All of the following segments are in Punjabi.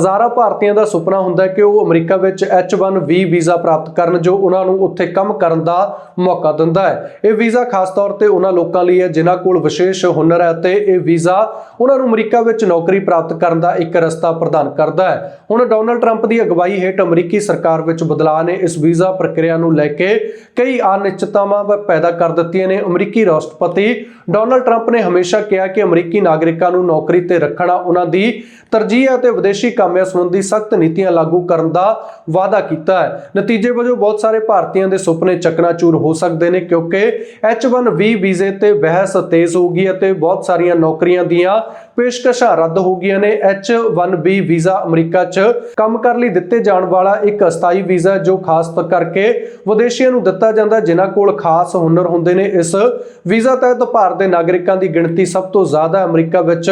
ਹਜ਼ਾਰਾਂ ਭਾਰਤੀਆਂ ਦਾ ਸੁਪਨਾ ਹੁੰਦਾ ਹੈ ਕਿ ਉਹ ਅਮਰੀਕਾ ਵਿੱਚ H1B ਵੀਜ਼ਾ ਪ੍ਰਾਪਤ ਕਰਨ ਜੋ ਉਹਨਾਂ ਨੂੰ ਉੱਥੇ ਕੰਮ ਕਰਨ ਦਾ ਮੌਕਾ ਦਿੰਦਾ ਹੈ। ਇਹ ਵੀਜ਼ਾ ਖਾਸ ਤੌਰ ਤੇ ਉਹਨਾਂ ਲੋਕਾਂ ਲਈ ਹੈ, ਜਿਨ੍ਹਾਂ ਕੋਲ ਵਿਸ਼ੇਸ਼ ਹੁਨਰ ਹੈ ਤੇ ਇਹ ਵੀਜ਼ਾ ਉਹਨਾਂ ਨੂੰ ਅਮਰੀਕਾ ਵਿੱਚ ਨੌਕਰੀ ਪ੍ਰਾਪਤ ਕਰਨ ਦਾ ਇੱਕ ਰਸਤਾ ਪ੍ਰਦਾਨ ਕਰਦਾ ਹੈ। ਹੁਣ ਡੋਨਲਡ ਟਰੰਪ ਦੀ ਅਗਵਾਈ ਹੇਠ ਅਮਰੀਕੀ ਸਰਕਾਰ ਵਿੱਚ ਬਦਲਾਅ ਨੇ ਇਸ ਵੀਜ਼ਾ ਪ੍ਰਕਿਰਿਆ ਨੂੰ ਲੈ ਕੇ ਕਈ ਅਨਿਸ਼ਚਿਤਤਾਵਾਂ ਪ- ਪੈਦਾ ਕਰ ਦਿੱਤੀਆਂ ਨੇ। ਅਮਰੀਕੀ ਰਾਸ਼ਟਰਪਤੀ ਡੋਨਲਡ ਟਰੰਪ ਨੇ ਹਮੇਸ਼ਾ ਕਿਹਾ ਕਿ ਅਮਰੀਕੀ ਨਾਗਰਿਕਾਂ ਨੂੰ ਨੌਕਰੀ ਤੇ ਰੱਖਣਾ ਉਹਨਾਂ ਦੀ ਤਰਜੀਹ ਹੈ ਤੇ ਵਿਦੇਸ਼ੀ ਕਾਮਿਆਂ ਸੰਬੰਧੀ ਸਖਤ ਨੀਤੀਆਂ ਲਾਗੂ ਕਰਨ ਦਾ ਵਾਅਦਾ ਕੀਤਾ ਹੈ। ਨਤੀਜੇ ਵਜੋਂ ਬਹੁਤ ਸਾਰੇ ਭਾਰਤੀਆਂ ਦੇ ਸੁਪਨੇ ਚਕਨਾਚੂਰ ਹੋ ਸਕਦੇ ਨੇ ਕਿਉਂਕਿ H1B ਵੀਜ਼ੇ ਤੇ ਬਹਿਸ ਤੇਜ਼ ਹੋ ਅਤੇ ਬਹੁਤ ਸਾਰੀਆਂ ਨੌਕਰੀਆਂ ਦੀਆਂ ਪੇਸ਼ਕਸ਼ਾਂ ਰੱਦ ਹੋ ਗਈਆਂ ਨੇ। H1B ਵੀਜ਼ਾ ਅਮਰੀਕਾ 'ਚ ਕੰਮ ਕਰਨ ਲਈ ਦਿੱਤੇ ਜਾਣ ਵਾਲਾ ਇੱਕ ਅਸਥਾਈ ਵੀਜ਼ਾ ਜੋ ਖਾਸ ਕਰਕੇ ਵਿਦੇਸ਼ੀਆਂ ਨੂੰ ਦਿੱਤਾ ਜਾਂਦਾ, ਜਿਨ੍ਹਾਂ ਕੋਲ ਖਾਸ ਹੁਨਰ ਹੁੰਦੇ ਨੇ। ਇਸ ਵੀਜ਼ਾ ਤਹਿਤ ਭਾਰਤ ਦੇ ਨਾਗਰਿਕਾਂ ਦੀ ਗਿਣਤੀ ਸਭ ਤੋਂ ਜ਼ਿਆਦਾ ਅਮਰੀਕਾ ਵਿੱਚ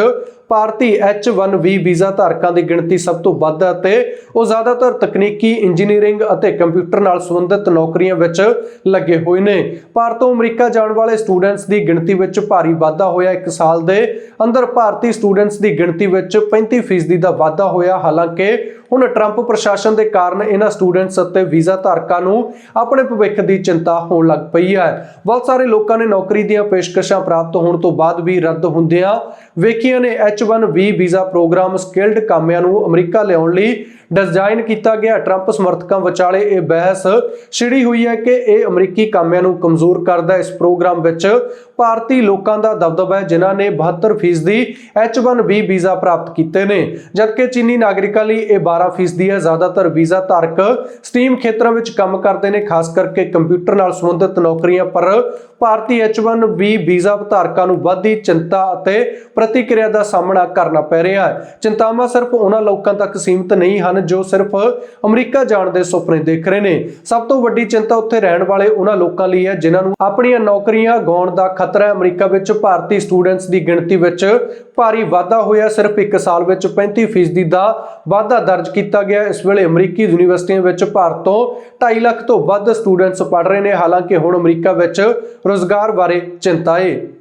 ਭਾਰਤੀ H1B ਵੀਜ਼ਾ ਧਾਰਕਾਂ ਦੀ ਗਿਣਤੀ ਸਭ ਤੋਂ ਵੱਧ ਹੈ ਅਤੇ ਉਹ ਜ਼ਿਆਦਾਤਰ ਤਕਨੀਕੀ ਇੰਜੀਨੀਅਰਿੰਗ ਅਤੇ ਕੰਪਿਊਟਰ ਨਾਲ ਸੰਬੰਧਿਤ ਨੌਕਰੀਆਂ ਵਿੱਚ ਲੱਗੇ ਹੋਏ ਨੇ। ਭਾਰਤ ਤੋਂ ਅਮਰੀਕਾ ਜਾਣ ਵਾਲੇ ਸਟੂਡੈਂਟਸ ਦੀ ਗਿਣਤੀ ਵਿੱਚ ਭਾਰੀ ਵਾਧਾ ਹੋਇਆ ਇੱਕ ਸਾਲ ਦੇ ਅੰਦਰ। ਭਾਰਤੀ ਸਟੂਡੈਂਟਸ ਦੀ ਗਿਣਤੀ ਵਿੱਚ 35% ਦਾ ਵਾਧਾ ਹੋਇਆ। ਹਾਲਾਂਕਿ ਹੁਣ ਟਰੰਪ ਪ੍ਰਸ਼ਾਸਨ ਦੇ ਕਾਰਨ ਇਹਨਾਂ ਸਟੂਡੈਂਟਸ ਅਤੇ ਵੀਜ਼ਾ ਧਾਰਕਾਂ ਨੂੰ ਆਪਣੇ ਭਵਿੱਖ ਦੀ ਚਿੰਤਾ ਹੋਣ ਲੱਗ ਪਈ ਹੈ। ਬਹੁਤ ਸਾਰੇ ਲੋਕਾਂ ਨੇ ਨੌਕਰੀ ਦੀਆਂ ਪੇਸ਼ਕਸ਼ਾਂ ਪ੍ਰਾਪਤ ਹੋਣ ਤੋਂ ਬਾਅਦ ਵੀ ਰੱਦ ਹੁੰਦਿਆਂ ਵੇਖੀਆਂ ਨੇ H1B ਵੀਜ਼ਾ ਪ੍ਰੋਗਰਾਮ ਸਕਿਲਡ ਕਾਮਿਆਂ ਨੂੰ ਅਮਰੀਕਾ ਲਿਆਉਣ ਲਈ ਡਿਜ਼ਾਈਨ ਕੀਤਾ ਗਿਆ। ਟਰੰਪ ਸਮਰਥਕਾਂ ਵਿਚਾਲੇ ਇਹ ਬਹਿਸ ਛਿੜੀ ਹੋਈ ਹੈ ਕਿ ਇਹ ਅਮਰੀਕੀ ਕਾਮਿਆਂ ਨੂੰ ਕਮਜ਼ੋਰ ਕਰਦਾ ਇਸ ਪ੍ਰੋਗਰਾਮ ਵਿੱਚ ਭਾਰਤੀ ਲੋਕਾਂ ਦਾ ਦਬਦਬਾ ਹੈ, ਜਿਨ੍ਹਾਂ ਨੇ 72% ਦੀ H1B ਵੀਜ਼ਾ ਪ੍ਰਾਪਤ ਕੀਤੇ ਨੇ। ਜਦਕਿ ਚੀਨੀ ਨਾਗਰਿਕਾਂ ਲਈ ਇਹ 12% ਹੈ। ਜ਼ਿਆਦਾਤਰ ਵੀਜ਼ਾ ਧਾਰਕ ਸਟੀਮ ਖੇਤਰਾਂ ਵਿੱਚ ਕੰਮ ਕਰਦੇ ਨੇ, ਖਾਸ ਕਰਕੇ ਕੰਪਿਊਟਰ ਨਾਲ ਸੰਬੰਧਿਤ ਨੌਕਰੀਆਂ, ਪਰ ਭਾਰਤੀ H1B ਵੀਜ਼ਾ ਧਾਰਕਾਂ ਨੂੰ ਵੱਧਦੀ ਚਿੰਤਾ ਅਤੇ ਪ੍ਰਤੀਕਿਰਿਆ ਦਾ ਸਾਹਮਣਾ ਕਰਨਾ ਪੈ ਰਿਹਾ ਹੈ। ਚਿੰਤਾਵਾਂ ਸਿਰਫ ਉਹਨਾਂ ਲੋਕਾਂ ਤੱਕ ਸੀਮਿਤ ਨਹੀਂ ਹਨ, ਜੋ ਸਿਰਫ ਅਮਰੀਕਾ ਜਾਣ ਦੇ ਸੁਪਨੇ ਦੇਖ ਰਹੇ ਨੇ। ਸਭ ਤੋਂ ਵੱਡੀ ਚਿੰਤਾ ਉੱਥੇ ਰਹਿਣ ਵਾਲੇ ਉਹਨਾਂ ਲੋਕਾਂ ਲਈ ਹੈ, ਜਿਨ੍ਹਾਂ ਨੂੰ ਆਪਣੀਆਂ ਨੌਕਰੀਆਂ ਗਾਉਣ ਦਾ ਖਤਰਾ ਹੈ। ਅਮਰੀਕਾ ਵਿੱਚ ਭਾਰਤੀ ਸਟੂਡੈਂਟਸ ਦੀ ਗਿਣਤੀ ਵਿੱਚ ਭਾਰੀ ਵਾਧਾ ਹੋਇਆ। ਸਿਰਫ 1 ਸਾਲ ਵਿੱਚ 35% ਦਾ ਵਾਧਾ ਦਰਜ ਕੀਤਾ ਗਿਆ। ਇਸ ਵੇਲੇ ਅਮਰੀਕੀ ਯੂਨੀਵਰਸਿਟੀਆਂ ਵਿੱਚ ਭਾਰਤ ਤੋਂ 2.5 ਲੱਖ ਤੋਂ ਵੱਧ ਸਟੂਡੈਂਟਸ ਪੜ੍ਹ ਰਹੇ ਨੇ। ਹਾਲਾਂਕਿ ਹੁਣ ਅਮਰੀਕਾ ਵਿੱਚ ਰੋਜ਼ਗਾਰ ਬਾਰੇ ਚਿੰਤਾ ਹੈ।